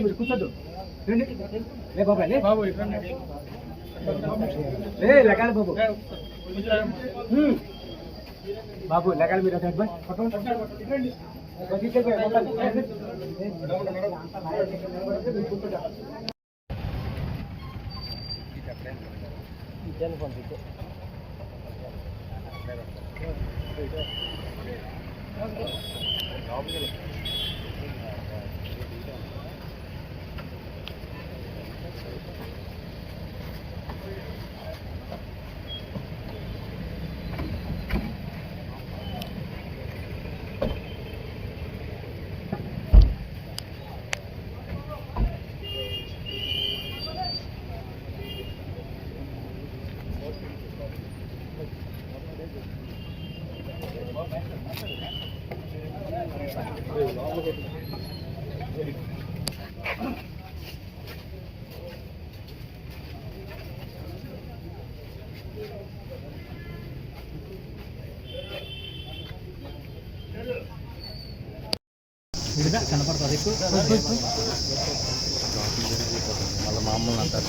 మీరు కూర్చోద్దు రండి. లే బాబాయ్ లే బాబు ఇట్లా లే లగాలి బాబు బాబు లగాలి మీరు అటు ಜಲ್ ಬಂದಿತ್ತು ಯಾವ್ದು మొత్తం. కనపడుతుంది ఎక్కువ వాళ్ళ మామూలు అంటారు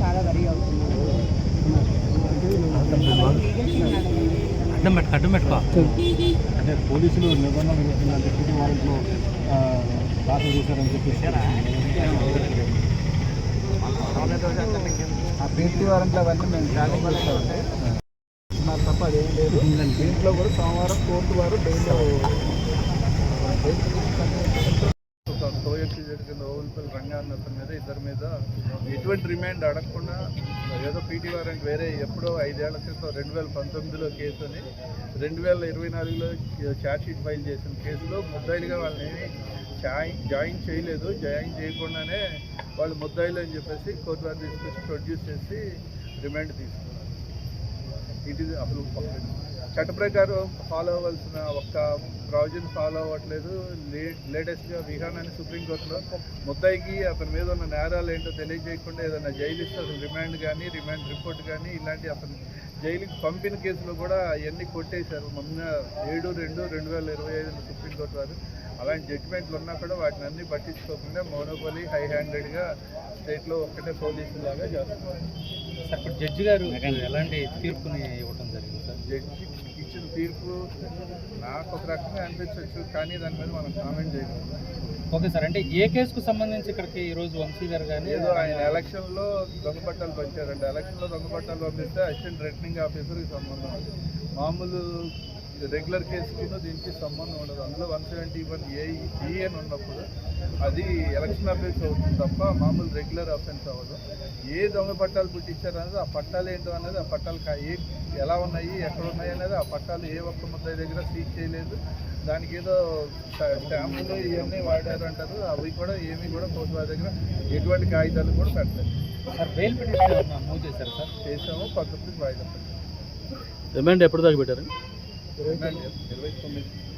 చాలా వరీ అడ్డం పెట్టుకో. అడ్డం పెట్టుకో అంటే పోలీసులు నిబంధన డిప్యూటీ వారెంట్లో దాఖలు చేశారని చెప్పేసి. ఆ పీటీ వారంట్లో అవన్నీ మేము ట్రాకింగ్ చేస్తామండి తప్ప అదేం లేదు. దీంట్లో కూడా సోమవారం కోర్టు వారు ఒక కోయకి జరిగిన ఓల్పల్ అతని మీద ఇద్దరి మీద ఎటువంటి రిమాండ్ అడగకుండా ఏదో పీటీ వారెంట్ వేరే ఎప్పుడో ఐదేళ్ళ క్రితం రెండు వేల పంతొమ్మిదిలో కేసు అని రెండు వేల ఇరవై నాలుగులో ఛార్జ్షీట్ ఫైల్ చేసిన కేసులో ముద్దాయిలుగా వాళ్ళని జాయిన్ జాయిన్ చేయలేదు. జాయిన్ చేయకుండానే వాళ్ళు ముద్దాయిలు అని చెప్పేసి కోర్టు వారు తీసుకొచ్చి ప్రొడ్యూస్ చేసి రిమాండ్ తీసుకున్నారు. ఇది అసలు చట్ట ప్రకారం ఫాలో అవ్వాల్సిన ఒక్క ప్రావిజన్ ఫాలో అవ్వట్లేదు. లే లేటెస్ట్గా విహానాన్ని సుప్రీంకోర్టులో ముద్దాయికి అతని మీద ఉన్న నేరాలు ఏంటో తెలియజేయకుండా ఏదైనా జైలు ఇస్తే రిమాండ్ కానీ రిమాండ్ రిపోర్ట్ కానీ ఇలాంటి అతను జైలుకి పంపిన కేసులో కూడా అవన్నీ కొట్టేశారు. మొన్న ఏడు రెండు రెండు వేల ఇరవై ఐదులో సుప్రీంకోర్టు వారు అలాంటి జడ్జిమెంట్లు ఉన్నా కూడా వాటిని అన్ని పట్టించుకోకుండా మోనోపలి హై హ్యాండెడ్గా స్టేట్లో ఒక్కటే పోలీసులాగా చేస్తున్నారు. సార్ ఇప్పుడు జడ్జి గారు ఎలాంటి తీర్పుని ఇవ్వటం జరిగింది సార్? జడ్జి ఇచ్చిన తీర్పు నాకు ఒక రకంగా అనిపించవచ్చు కానీ దాని మీద మనం కామెంట్ చేయగలం ఓకే సార్ అంటే ఏ కేసుకు సంబంధించి ఇక్కడికి ఈ రోజు వంశీ గారు కానీ ఏదో ఆయన ఎలక్షన్లో దొంగ పట్టాలు పంచారంట ఎలక్షన్లో దొంగ పట్టాలు పంపిస్తే అసిస్టెంట్ రిటర్నింగ్ ఆఫీసర్కి సంబంధం. మామూలు రెగ్యులర్ కేసుకి దీనికి సంబంధం ఉండదు. అందులో వన్ సెవెంటీ వన్ ఏ ఈఎన్ ఉన్నప్పుడు అది ఎలక్షన్ అఫెన్స్ అవుతుంది తప్ప మామూలు రెగ్యులర్ అఫెన్స్ అవ్వదు. ఏ దొంగ పట్టాలు పుట్టించారు అనేది ఆ పట్టాలు ఏంటో అనేది ఆ పట్టాలు ఏ ఎలా ఉన్నాయి ఎక్కడ ఉన్నాయి అనేది ఆ పట్టాలు ఏ ఒక్క ముద్దాయి దగ్గర సీజ్ చేయలేదు. దానికి ఏదో స్టా- స్టాంపులు ఇవన్నీ వాడారు అంటారు అవి కూడా ఏమీ కూడా కోర్టు వారి దగ్గర ఎటువంటి కాగితాలు కూడా పెట్టలేదు. సార్ బెయిల్ పిటిషన్ చేశారు సార్? చేసాము పద్ధతికి వాయిదా రిమాండ్ ఎప్పుడు దాకా పెట్టారు? ఇరవై తొమ్మిది.